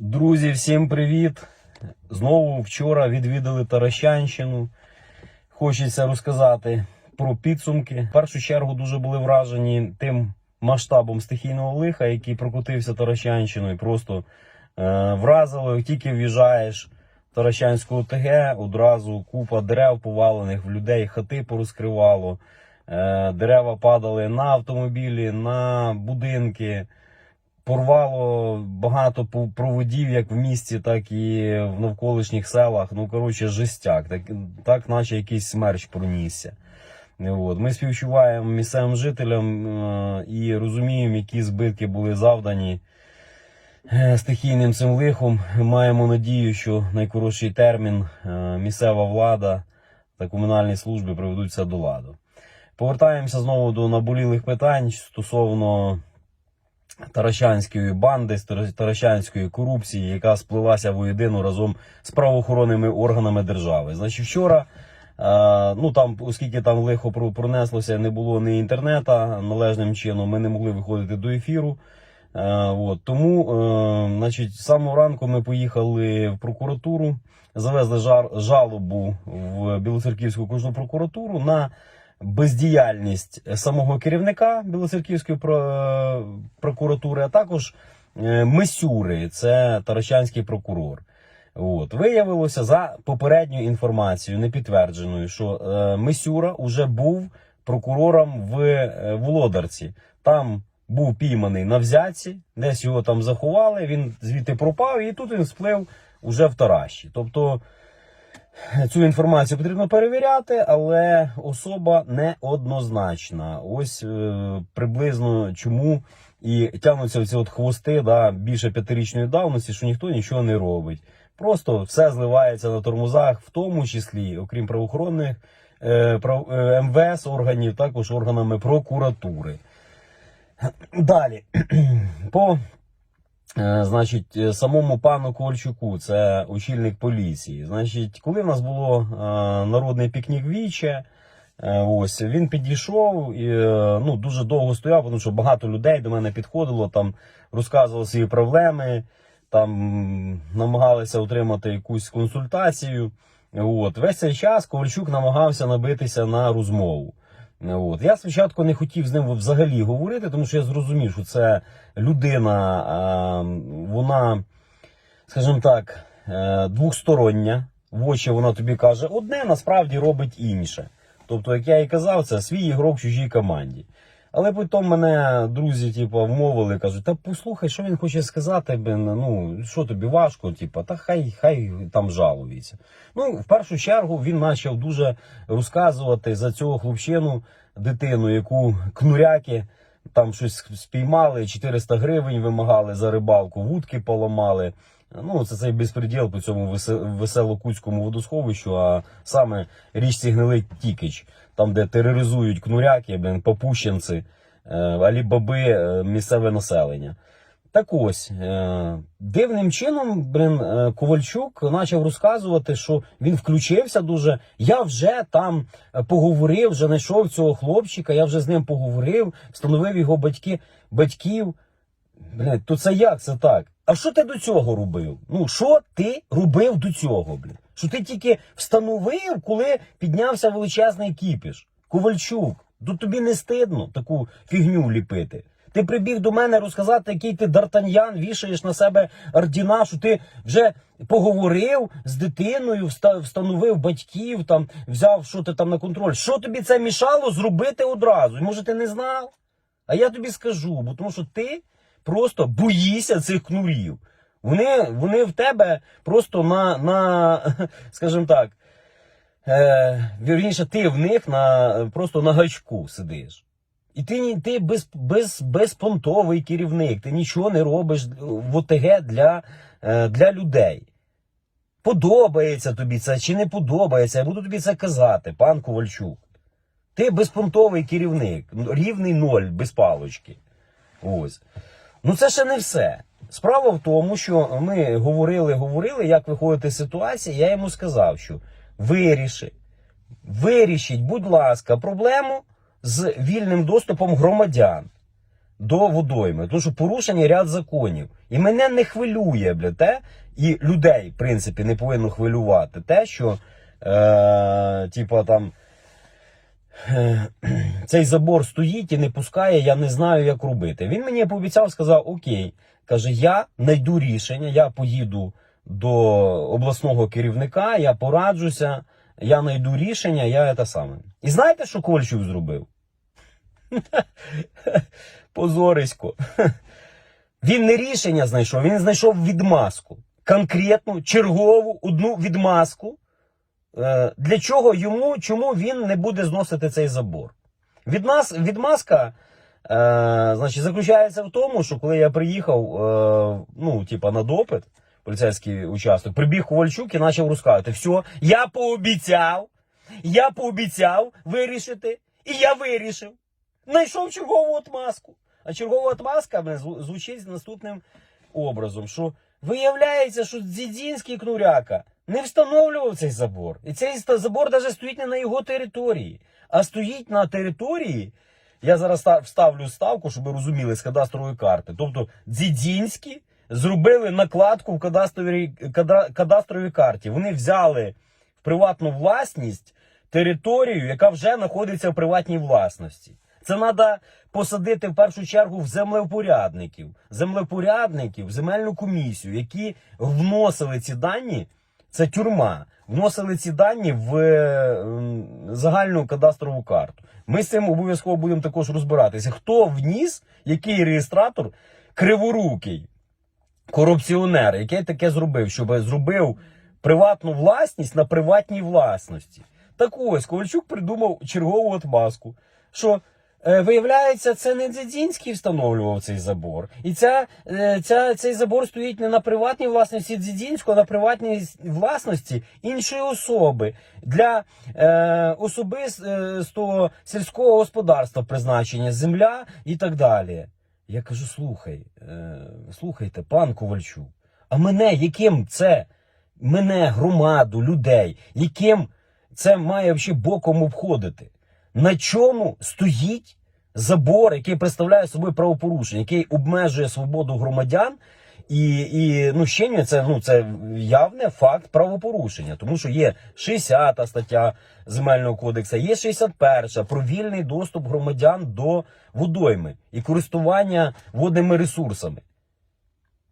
Друзі, всім привіт! Знову вчора відвідали Таращанщину. Хочеться розказати про підсумки. В першу чергу дуже були вражені тим масштабом стихійного лиха, який прокотився Таращанщиною. Просто е, вразило, тільки в'їжджаєш в Таращанську ОТГ, одразу купа дерев повалених в людей, хати порозкривало. Е, дерева падали на автомобілі, на будинки. Порвало багато проводів, як в місті, так і в навколишніх селах. Ну, коротше, жестяк. Так, так наче якийсь смерч пронісся. От. Ми співчуваємо місцевим жителям е, і розуміємо, які збитки були завдані е, стихійним цим лихом. Маємо надію, що найкоротший термін е, місцева влада та комунальні служби приведуть все до ладу. Повертаємося знову до наболілих питань стосовно Таращанської банди, Тара- Таращанської корупції, яка сплилася воєдину разом з правоохоронними органами держави. Значить, вчора, е, ну там, оскільки там лихо про- пронеслося, не було ні інтернета належним чином, ми не могли виходити до ефіру. Е, от, тому, е, значить, з самого ранку ми поїхали в прокуратуру, завезли жар, жалобу в Білоцерківську окружну прокуратуру на бездіяльність самого керівника Білоцерківської прокуратури, а також е, Мисюри, це Таращанський прокурор. От виявилося за попередньою інформацією, непідтвердженою, що е, Мисюра вже був прокурором в е, Володарці. Там був пійманий на взятці, десь його там заховали. Він звідти пропав, і тут він сплив уже в Тараші. Тобто Цю інформацію потрібно перевіряти, але особа неоднозначна. Ось е, приблизно чому і тягнуться ці от хвости да, більше п'ятирічної давності, що ніхто нічого не робить. Просто все зливається на тормозах, в тому числі, окрім правоохоронних е, прав, е, МВС органів, також органами прокуратури. Далі по Значить, е, самому пану Ковальчуку, це очільник поліції. Значить, коли в нас було е, народний пікнік віче, е, ось він підійшов і е, ну, дуже довго стояв, тому що багато людей до мене підходило, там розказували свої проблеми, там намагалися отримати якусь консультацію. От. Весь цей час Ковальчук намагався набитися на розмову. От. Я спочатку не хотів з ним взагалі говорити, тому що я зрозумів, що це людина, а, вона, скажімо так, е, двохстороння. В очі вона тобі каже одне, насправді робить інше. Тобто, як я і казав, це свій ігрок в чужій команді. Але потім мене друзі, типу, вмовили, кажуть, та послухай, що він хоче сказати, блін, ну що тобі важко, типу, та хай хай там жалується. Ну, в першу чергу він почав дуже розказувати за цього хлопчину, дитину, яку кнуряки там щось спіймали, 400 гривень вимагали за рибалку, вудки поламали. Ну, це цей безпреділ по цьому весе- веселокутському водосховищу, а саме річці Гнилий Тікич, там, де тероризують кнуряки, блін, попущенці, е, алібаби, е, місцеве населення. Так ось, е, дивним чином, блін, е, Ковальчук почав розказувати, що він включився дуже. Я вже там поговорив, вже знайшов цього хлопчика, я вже з ним поговорив, встановив його батьки, батьків. Блядь, то це як це так? А що ти до цього робив? Ну, що ти робив до цього, блядь? Що ти тільки встановив, коли піднявся величезний кіпіш? Ковальчук, то тобі не стидно таку фігню ліпити. Ти прибіг до мене розказати, який ти дартаньян, вішаєш на себе ордіна, що ти вже поговорив з дитиною, встановив батьків, там, взяв що ти там на контроль. Що тобі це мішало зробити одразу? Може, ти не знав? А я тобі скажу, бо тому що ти просто боїшся цих кнурів. Вони, вони в тебе просто на, на скажімо так, е, вірніше, ти в них на, просто на гачку сидиш. І ти, ти без, без, безпонтовий керівник, ти нічого не робиш в ОТГ для, е, для людей. Подобається тобі це чи не подобається, я буду тобі це казати, пан Ковальчук. Ти безпонтовий керівник, рівний ноль без палочки. Ось. Ну це ще не все. Справа в тому, що ми говорили, говорили, як виходити з ситуації. Я йому сказав, що виріши, вирішіть, будь ласка, проблему з вільним доступом громадян до водойми. Тому що порушення ряд законів. І мене не хвилює, бля, те, і людей, в принципі, не повинно хвилювати те, що е, типа там. Е, Цей забор стоїть і не пускає, я не знаю, як робити. Він мені пообіцяв, сказав: Окей, каже, я знайду рішення, я поїду до обласного керівника, я пораджуся, я знайду рішення, я це саме. І знаєте, що Ковальчук зробив? Позорисько. Він не рішення знайшов, він знайшов відмазку. Конкретну, чергову, одну відмазку. Е, Для чого йому, чому він не буде зносити цей забор? Від нас, відмазка е, значить, заключається в тому, що коли я приїхав е, ну, типа, на допит, поліцейський участок, прибіг Ковальчук і почав розказувати: все, я пообіцяв, я пообіцяв вирішити, і я вирішив. Знайшов чергову отмазку. А чергова отмазка звучить наступним образом, що виявляється, що Дзідзінський кнуряка не встановлював цей забор. І цей забор навіть стоїть не на його території, а стоїть на території. Я зараз ста- вставлю ставку, щоб ви розуміли з кадастрової карти. Тобто Дзідзінські зробили накладку в кадастровій, када- кадастровій карті. Вони взяли в приватну власність територію, яка вже знаходиться в приватній власності. Це треба посадити в першу чергу в землевпорядників, землевпорядників, земельну комісію, які вносили ці дані. Це тюрма. Вносили ці дані в е, загальну кадастрову карту. Ми з цим обов'язково будемо також розбиратися. Хто вніс, який реєстратор криворукий, корупціонер, який таке зробив, щоб зробив приватну власність на приватній власності. Так ось Ковальчук придумав чергову отмазку, що виявляється, це не Дзідзінський встановлював цей забор. І ця, е, ця, цей забор стоїть не на приватній власності Дзідзінського, а на приватній власності іншої особи для е, особистого сільського господарства призначення, земля і так далі. Я кажу: слухай, е, слухайте, пан Ковальчук, а мене яким це, мене, громаду, людей, яким це має взагалі боком обходити? На чому стоїть забор, який представляє собою правопорушення, який обмежує свободу громадян? І, і ну, ще це, ну, це явне факт правопорушення, тому що є 60 стаття Земельного кодексу, є 61 про вільний доступ громадян до водойми і користування водними ресурсами.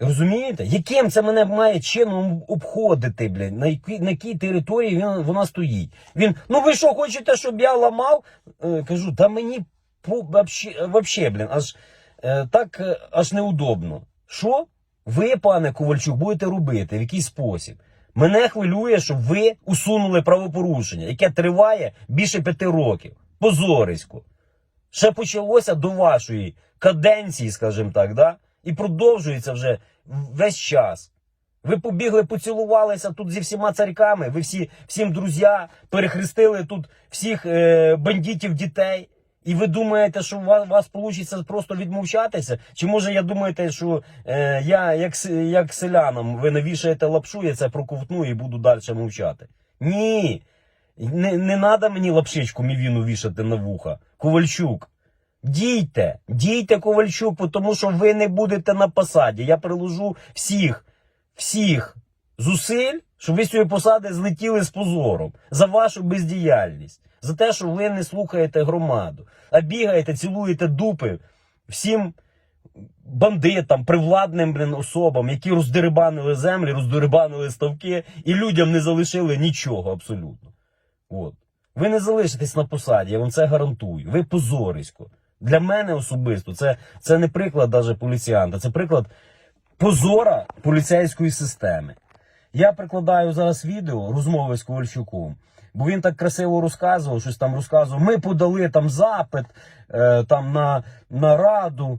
Розумієте? Яким це мене має чином обходити, блін? На якій, на якій території він, вона стоїть? Він, ну ви що, хочете, щоб я ламав? Е, кажу, та мені по, вообще, вообще, блін, аж е, так е, аж неудобно. Що ви, пане Ковальчук, будете робити? В який спосіб? Мене хвилює, щоб ви усунули правопорушення, яке триває більше п'яти років. Позорисько. Ще почалося до вашої каденції, скажімо так, да? І продовжується вже весь час. Ви побігли, поцілувалися тут зі всіма царьками, ви всі всім друзі, перехрестили тут всіх е, бандитів дітей. І ви думаєте, що у вас, вас вийде просто відмовчатися? Чи може я думаєте, що е, я як, як селянам ви навішаєте лапшу, я це проковтну і буду далі мовчати? Ні. Не, не треба мені лапшичку мівіну вішати на вуха. Ковальчук. Дійте, дійте, Ковальчук, бо тому що ви не будете на посаді. Я приложу всіх, всіх зусиль, щоб ви з цієї посади злетіли з позором за вашу бездіяльність, за те, що ви не слухаєте громаду, а бігаєте, цілуєте дупи всім бандитам, привладним блін, особам, які роздерибанили землі, роздерибанили ставки і людям не залишили нічого абсолютно. От. Ви не залишитесь на посаді, я вам це гарантую. Ви позорисько. Для мене особисто це, це не приклад даже поліціянта, це приклад позора поліцейської системи. Я прикладаю зараз відео розмови з Ковальчуком, бо він так красиво розказував, щось там розказував. Ми подали там запит е, там на, на раду.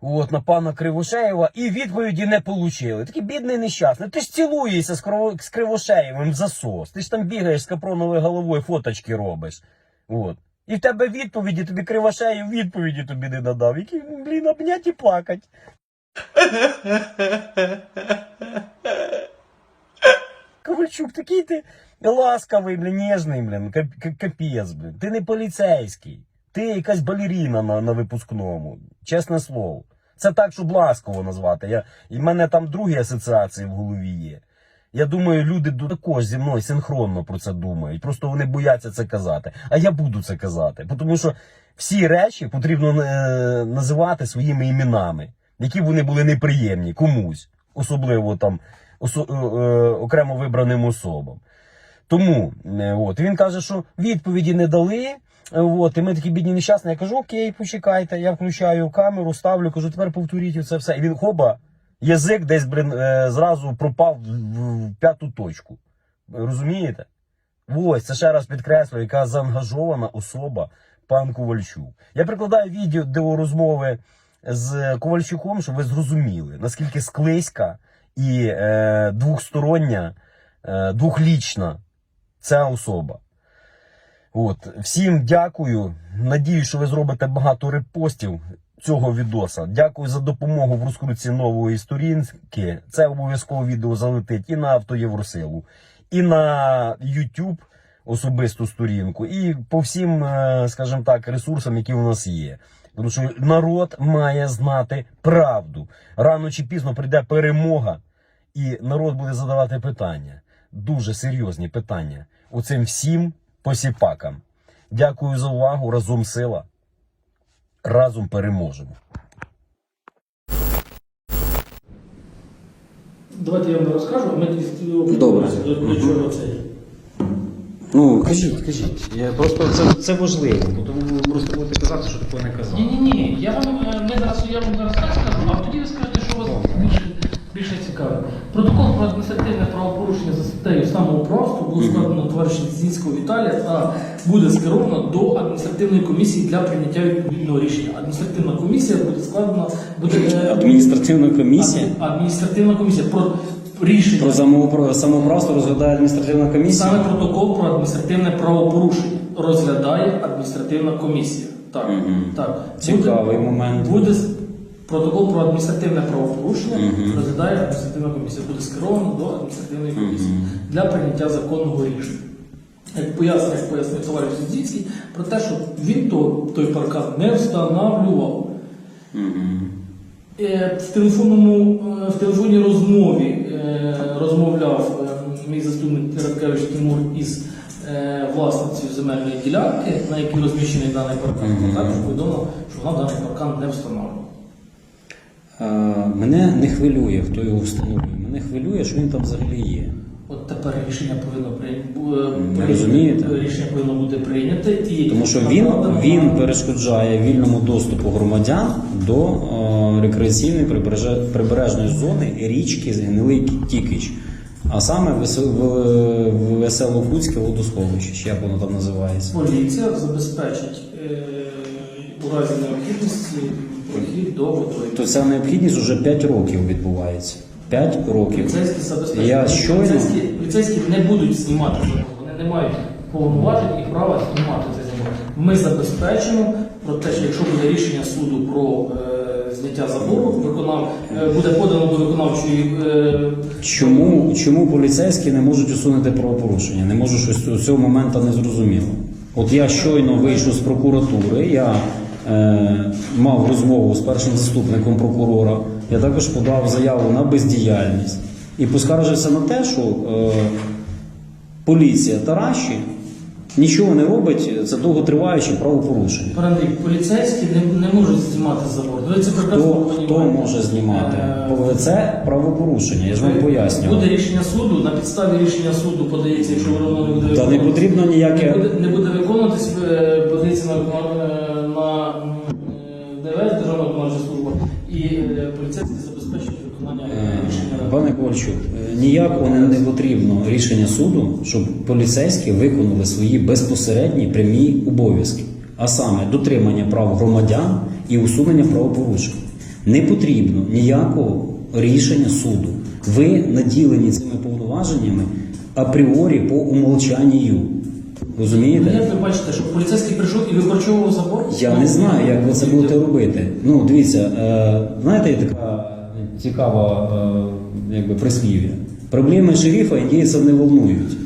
От, на пана Кривошеєва, і відповіді не отримали. Такий бідний нещасний. Ти ж цілуєшся з, з Кривошеєвим засос. Ти ж там бігаєш з капроновою головою, фоточки робиш. От. І в тебе відповіді, тобі Кривошеєв відповіді тобі не надав. Які, блін, обнять і плакать. Ковальчук, такий ти ласкавий, блін, ніжний, блін, кап- кап- капець, блін. Ти не поліцейський. Ти якась балеріна на, на випускному. Чесне слово. Це так, щоб ласково назвати. Я, і в мене там другі асоціації в голові є. Я думаю, люди також зі мною синхронно про це думають. Просто вони бояться це казати. А я буду це казати. Тому що всі речі потрібно е, називати своїми іменами, які вони були неприємні комусь, особливо там осо- е, е, окремо вибраним особам. Тому от він каже, що відповіді не дали. От, і ми такі бідні нещасні. Я кажу, окей, почекайте. Я включаю камеру, ставлю, кажу, тепер повторіть це все. І він хоба, язик десь блин, е, зразу пропав в, п'яту точку. Розумієте? Ось це ще раз підкреслюю, яка заангажована особа пан Ковальчук. Я прикладаю відео розмови з Ковальчуком, щоб ви зрозуміли, наскільки склизька і е, двохстороння, е, двохлічна ця особа. От, всім дякую. Надію, що ви зробите багато репостів цього відоса. Дякую за допомогу в розкрутці нової сторінки. Це обов'язково відео залетить і на Автоєвросилу, і на YouTube особисту сторінку, і по всім, е, скажімо так, ресурсам, які у нас є. Тому що народ має знати правду. Рано чи пізно прийде перемога, і народ буде задавати питання. Дуже серйозні питання. Оцим всім посіпакам. Дякую за увагу. Разом сила. Разом переможемо. Давайте я вам розкажу, а ми тоді Добре. до, до чого це. Ну, кажіть, кажіть. Я просто це, це важливо, тому ви просто будете казати, що такого не казав. Ні, ні, ні. Я вам е, ми зараз я вам зараз так скажу, а тоді ви скажете, що вас більше цікаве. Протокол про адміністративне правопорушення за статтею самоуправства було складено товариша Зінського Віталія та буде скеровано до адміністративної комісії для прийняття відповідного рішення. Адміністративна комісія буде складена буде е, Адміністративна комісія адміністративна комісія про рішення. про самоупра- самоуправство розглядає адміністративна комісія. Саме протокол про адміністративне правопорушення розглядає адміністративна комісія. Так, Мгм. так. Цікавий момент. Буде протокол про адміністративне правопорушення розглядає адміністративна комісія. Буде скеровано до адміністративної комісії для прийняття законного рішення. Як пояснив, як пояснив товариш Зідзінський, про те, що він то, той паркан не встановлював. Е, В телефонному е, в телефонній розмові е, розмовляв мій заступник Радкевич Тимур із власницею земельної ділянки, на якій розміщений даний паркан. Також повідомив, що вона даний паркан не встановлювала. Е, Мене не хвилює, хто його встановлює. Мене хвилює, що він там взагалі є. От тепер рішення повинно Не розумієте? Рішення повинно бути прийняте і Тому що він, він перешкоджає вільному доступу громадян до е, рекреаційної прибережної зони річки Гнилий Тікич. А саме Весело-Хуцьке водосховище, як воно там називається. поліція забезпечить е, у разі необхідності прохід до водойми. То ця необхідність вже 5 років відбувається. 5 років. Поліцейські забезпечують. Я щойно- Поліцейські, поліцейські не будуть знімати забор. Вони не мають повноважень і права знімати цей забор. Ми забезпечимо про те, що якщо буде рішення суду про е, зняття забору, виконав, е, буде подано до виконавчої е, Чому, чому поліцейські не можуть усунути правопорушення? Не можу щось з цього моменту не зрозуміло. От я щойно вийшов з прокуратури, я мав розмову з першим заступником прокурора, я також подав заяву на бездіяльність і поскаржився на те, що е, поліція Тараші нічого не робить, це довготриваюче правопорушення. Андрій, поліцейські не, не можуть знімати забор. Це Хто, хто може знімати? Е, Це правопорушення, я ж вам пояснював. Буде рішення суду, на підставі рішення суду подається, якщо воно не буде Та не потрібно ніяке. Не буде, не буде виконуватись, е, подається на і е, поліцейські забезпечують виконання Е, рішення. Пане Ковальчук, е, ніякого не, не потрібно рішення суду, щоб поліцейські виконали свої безпосередні прямі обов'язки, а саме дотримання прав громадян і усунення правопорушень. Не потрібно ніякого рішення суду. Ви наділені цими повноваженнями апріорі по умолчанню. Ну, Розумієте? Як ви бачите, що поліцейський прийшов і викорчовував забор? Я не знаю, як ви це будете робити. Ну, дивіться, е, знаєте, є така цікава е, якби, прислів'я. Проблеми шерифа індійців не волнують.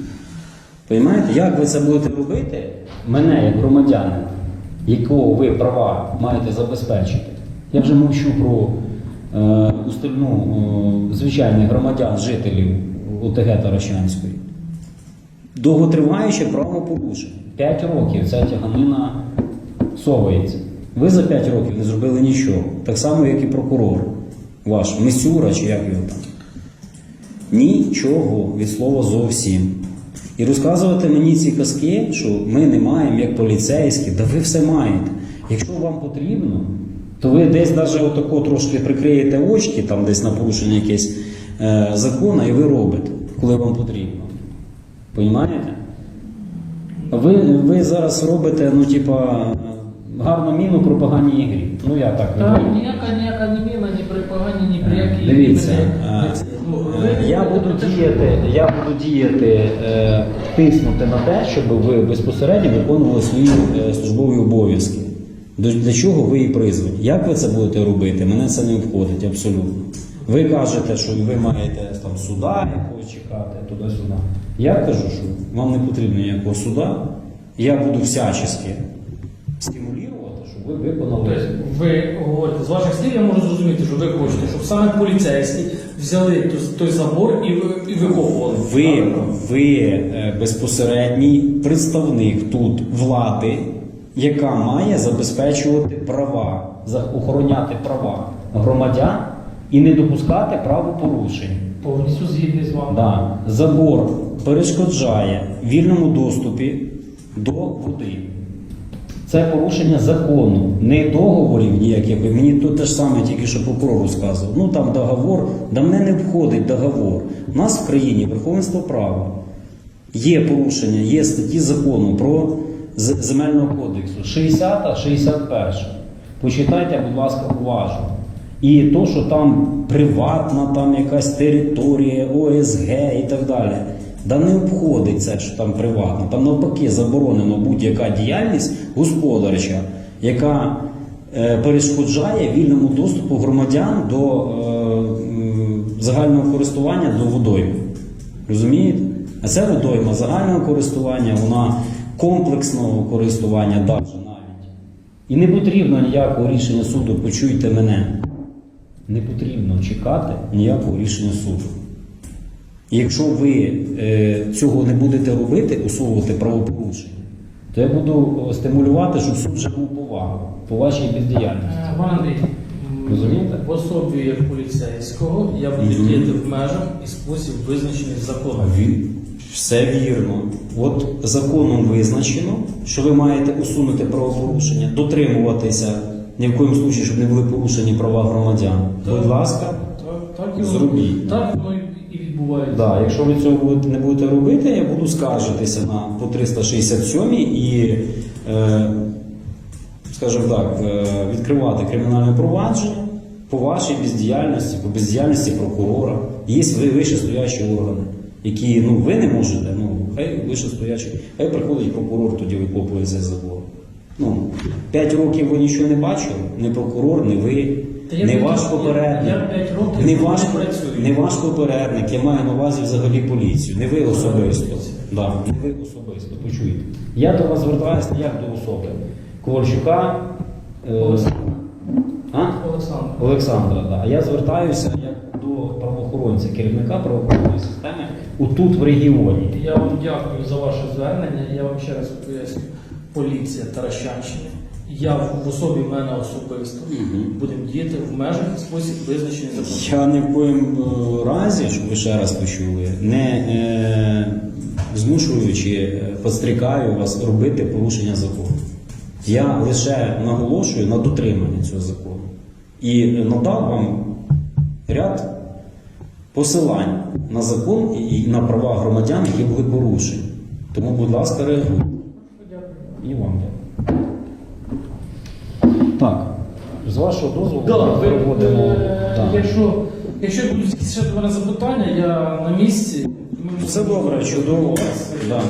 Понимаєте, як ви це будете робити? Мене, як громадянина, якого ви права маєте забезпечити. Я вже мовчу про е, устальну, е, звичайних громадян, жителів ОТГ Таращанської. Довготриваюче правопорушення. 5 років ця тяганина совається. Ви за 5 років не зробили нічого. Так само, як і прокурор ваш, Мисюра чи як його там. Нічого від слова зовсім. І розказувати мені ці казки, що ми не маємо як поліцейські, да ви все маєте. Якщо вам потрібно, то ви десь навіть отако трошки прикриєте очки, там десь на порушення якесь е, закону, і ви робите, коли вам потрібно. Понімаєте? Ви, ви зараз робите, ну, типа, гарну міну про погані ігрі. Ну я так Та люблю. ніяка ніяка не міна, ні при погані, ні при якій. Дивіться, е, Ну, е, я буду діяти, я буду діяти, е, тиснути на те, щоб ви безпосередньо виконували свої е, службові обов'язки. До- Для чого ви і призвані? Як ви це будете робити? Мене це не входить абсолютно. Ви кажете, що ви маєте там суда якогось чекати, туди-сюди. Я кажу, що вам не потрібно ніякого суда. Я буду всячески стимулювати, щоб ви виконали. Тобто ви говорите, з ваших слів я можу зрозуміти, що ви хочете, щоб саме поліцейські взяли той, забор і, ви- і викопували. Ви, ви е, безпосередній представник тут влади, яка має забезпечувати права, за- охороняти права громадян і не допускати правопорушень. Повністю згідний з вами. Да. Забор перешкоджає вільному доступі до води. Це порушення закону, не договорів ніяких. Мені тут те ж саме тільки що прокурор розказував. Ну там договор, да мене не входить договор. У нас в країні верховенство права. Є порушення, є статті закону про земельного кодексу. 60 61 Почитайте, будь ласка, уважно. І то, що там приватна там якась територія, ОСГ і так далі. Да не це, що там приватно. Там навпаки заборонено будь-яка діяльність господарча, яка е, перешкоджає вільному доступу громадян до е, загального користування до водойми. Розумієте? А це водойма загального користування, вона комплексного користування навіть навіть. І не потрібно ніякого рішення суду, почуйте мене. Не потрібно чекати ніякого рішення суду. Якщо ви е, цього не будете робити, усувувати правопорушення, то я буду е, стимулювати, щоб суд вже був повагу по вашій бездіяльності. Е, Андрій, Розумієте? в особі як поліцейського я буду Мгм. діяти в межах і спосіб визначений законом. Ві- Все вірно. От законом визначено, що ви маєте усунути правопорушення, дотримуватися ні в коєму случаї, щоб не були порушені права громадян. Будь ласка, Так, і Зробіть. Так воно і відбувається. да, якщо ви цього не будете робити, я буду скаржитися на по 367 і, е, скажімо так, е, відкривати кримінальне провадження по вашій бездіяльності, по бездіяльності прокурора. Є ви- вищестоячі органи, які ну, ви не можете, ну, хай вищестоячі, хай приходить прокурор, тоді викопує цей забор. Ну, 5 років ви нічого не бачили, не прокурор, не ви, не ваш попередник. не ваш, не ваш попередник, я маю на увазі взагалі поліцію, не ви особисто. Да, не ви особисто, почуєте. Я до вас звертаюся як до особи. Ковальчука е, а? Олександр. Олександра, да. А я звертаюся як до правоохоронця, керівника правоохоронної системи отут в регіоні. Я вам дякую за ваше звернення. Я вам ще раз поясню. Поліція Таращанщини. Я в особі мене особисто будемо діяти в межах і спосіб визначений законом. Я ні в коєму е, разі, щоб ви ще раз почули, не е, змушуючи, е, підстрікаю вас робити порушення закону. Я лише наголошую на дотриманні цього закону і надав вам ряд посилань на закон і на права громадян, які були порушені. Тому, будь ласка, реагуйте. І вам дякую. Так, з вашого дозволу Да, ми ви, проводимо. е, да. Якщо, якщо будуть ще до мене запитання, я на місці. Ми Все добре, чудово. Да.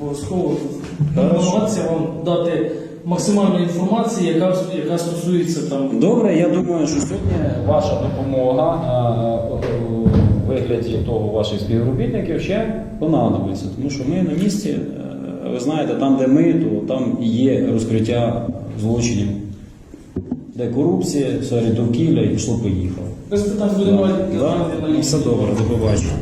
Обов'язково Хорошо. намагатися вам дати максимальну інформацію, яка, яка стосується там. Добре, я думаю, що сьогодні ваша допомога а, у вигляді того ваших співробітників ще понадобиться, тому що ми на місці, е, ви знаєте, там, де ми, то там і є розкриття злочинів, де корупція, серед довкілля і пішло поїхало. Без питань будемо. Да? Да? Все добре, до побачення.